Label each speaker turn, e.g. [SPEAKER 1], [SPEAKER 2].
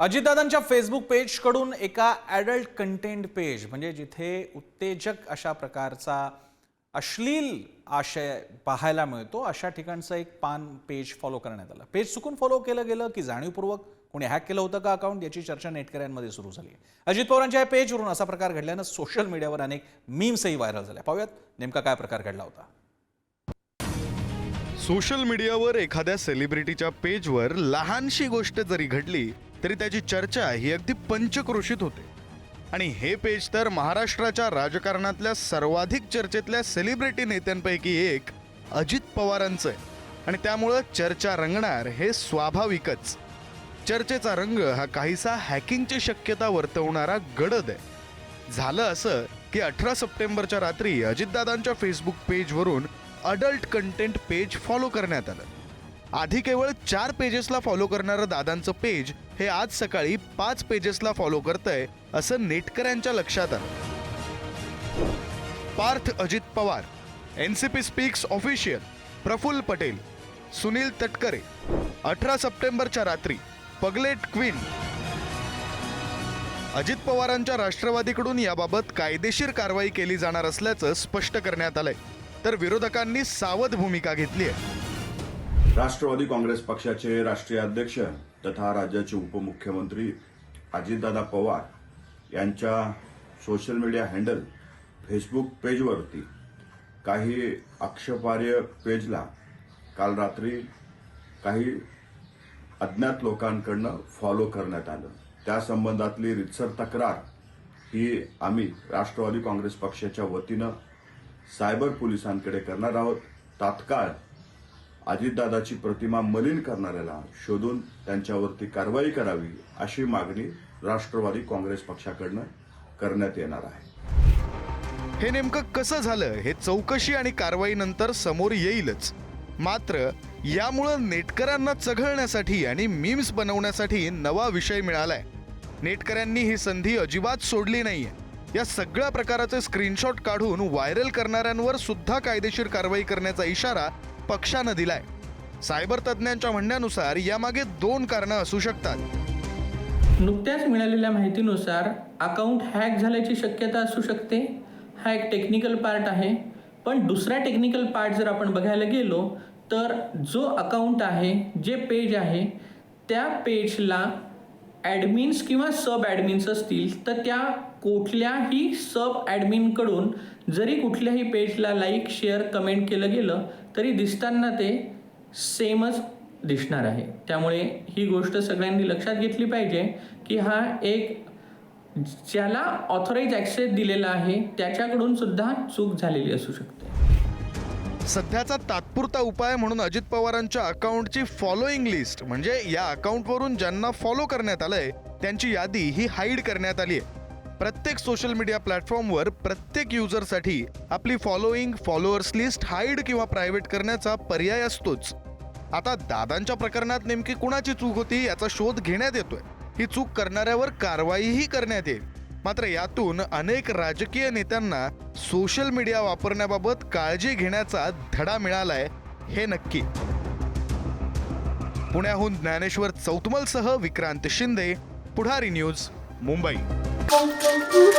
[SPEAKER 1] अजितदादांच्या Facebook पेजकडून एका adult content page म्हणजे जिथे उत्तेजक अशा प्रकारचा अश्लील आशय पाहायला मिळतो अशा ठिकाणचं एक पान पेज फॉलो करण्यात आलं. पेज चुकून फॉलो केलं गेलं की जाणीवपूर्वक कोणी हॅक केलं होतं का अकाउंट याची चर्चा नेटकऱ्यांमध्ये सुरू झाली अजित पवारांच्या या पेजवरून असा प्रकार घडल्यानं सोशल मीडियावर अनेक मीम्सही व्हायरल झाल्या. पाहूयात नेमका काय प्रकार घडला होता.
[SPEAKER 2] सोशल मीडियावर एखाद्या सेलिब्रिटीच्या पेजवर लहानशी गोष्ट जरी घडली तरी त्याची चर्चा ही अगदी पंचक्रोशीत होते. आणि हे पेज तर महाराष्ट्राच्या राजकारणातल्या सर्वाधिक चर्चेतल्या सेलिब्रिटी नेत्यांपैकी एक अजित पवारांचं आहे. आणि त्यामुळं चर्चा रंगणार हे स्वाभाविकच. चर्चेचा रंग हा काहीसा हॅकिंगची शक्यता वर्तवणारा गडद आहे. झालं असं की अठरा सप्टेंबरच्या रात्री अजितदादांच्या फेसबुक पेजवरून अडल्ट कंटेंट पेज फॉलो करण्यात आलं. आधी केवळ चार पेजेसला फॉलो करणारं दादांचं पेज हे आज सकाळी पाच पेजेसला फॉलो करतंय असं नेटकऱ्यांच्या लक्षात आलं. Parth Ajit Pawar N C P speaks official Praful Patel Sunil Tatkare अठरा सप्टेंबरच्या रात्री पगलेट क्वीन. अजित पवारांच्या राष्ट्रवादीकडून याबाबत कायदेशीर कारवाई केली जाणार असल्याचं स्पष्ट करण्यात आलंय. तर विरोधकांनी सावध भूमिका घेतली आहे.
[SPEAKER 3] राष्ट्रवादी काँग्रेस पक्षाचे राष्ट्रीय अध्यक्ष तथा राज्याचे उपमुख्यमंत्री अजितदादा पवार यांच्या सोशल मीडिया हँडल फेसबुक पेजवरती काही आक्षेपार्ह पेजला काल रात्री काही अज्ञात लोकांकडनं फॉलो करण्यात आलं. त्या संबंधातली रितसर तक्रार ही आम्ही राष्ट्रवादी काँग्रेस पक्षाच्या वतीनं सायबर पोलिसांकडे करणार आहोत. तात्काळ अजितदादाची प्रतिमा मलिन करणाऱ्याला शोधून त्यांच्यावरती कारवाई करावी अशी मागणी राष्ट्रवादी काँग्रेस पक्षाकडनं करण्यात येणार आहे.
[SPEAKER 2] हे नेमकं कसं झालं? हे चौकशी आणि कारवाईनंतर समोर येईलच. मात्र यामुळं नेटकऱ्यांना चघळण्यासाठी आणि मीम्स बनवण्यासाठी नवा विषय मिळालाय. नेटकऱ्यांनी ही संधी अजिबात सोडली नाहीये. या सगळ्या प्रकाराचे स्क्रीनशॉट काढून व्हायरल करणाऱ्यांवर सुद्धा कायदेशीर कारवाई करण्याचा इशारा पक्षानं दिलाय. सायबर तज्ज्ञांच्या म्हणण्यानुसार यामागे दोन कारणं असू शकतात.
[SPEAKER 4] नुकत्याच मिळालेल्या माहितीनुसार अकाउंट हॅक झाल्याची शक्यता असू शकते. हा एक टेक्निकल पार्ट आहे. पण दुसरा टेक्निकल पार्ट जर आपण बघायला गेलो तर जो अकाउंट आहे जे पेज आहे त्या पेजला ॲडमिन्स किंवा सब ॲडमिन्स असतील तर त्या कुठल्याही सब ॲडमिनकडून जरी कुठल्याही पेजला लाईक शेअर कमेंट केलं गेलं तरी दिसताना ते सेमच दिसणार आहे. त्यामुळे ही गोष्ट सगळ्यांनी लक्षात घेतली पाहिजे की हा एक ज्याला ऑथोराईज ॲक्सेस दिलेला आहे त्याच्याकडून सुद्धा चूक झालेली असू शकते.
[SPEAKER 2] सध्याचा तात्पुरता उपाय म्हणून अजित पवारांच्या अकाउंटची फॉलोईंग लिस्ट म्हणजे या अकाउंटवरून ज्यांना फॉलो करण्यात आलंय त्यांची यादी ही हाईड करण्यात आली आहे. प्रत्येक सोशल मीडिया प्लॅटफॉर्मवर प्रत्येक युजरसाठी आपली फॉलोईंग फॉलोअर्स लिस्ट हाईड किंवा प्रायव्हेट करण्याचा पर्याय असतोच. आता दादांच्या प्रकरणात नेमकी कुणाची चूक होती याचा शोध घेण्यात येतोय. ही चूक करणाऱ्यावर कारवाईही करण्यात येईल. मात्र यातून अनेक राजकीय नेत्यांना सोशल मीडिया वापरण्याबाबत काळजी घेण्याचा धडा मिळालाय हे नक्की. पुण्याहून ज्ञानेश्वर चौतमलसह विक्रांत शिंदे पुढारी न्यूज मुंबई. Thank.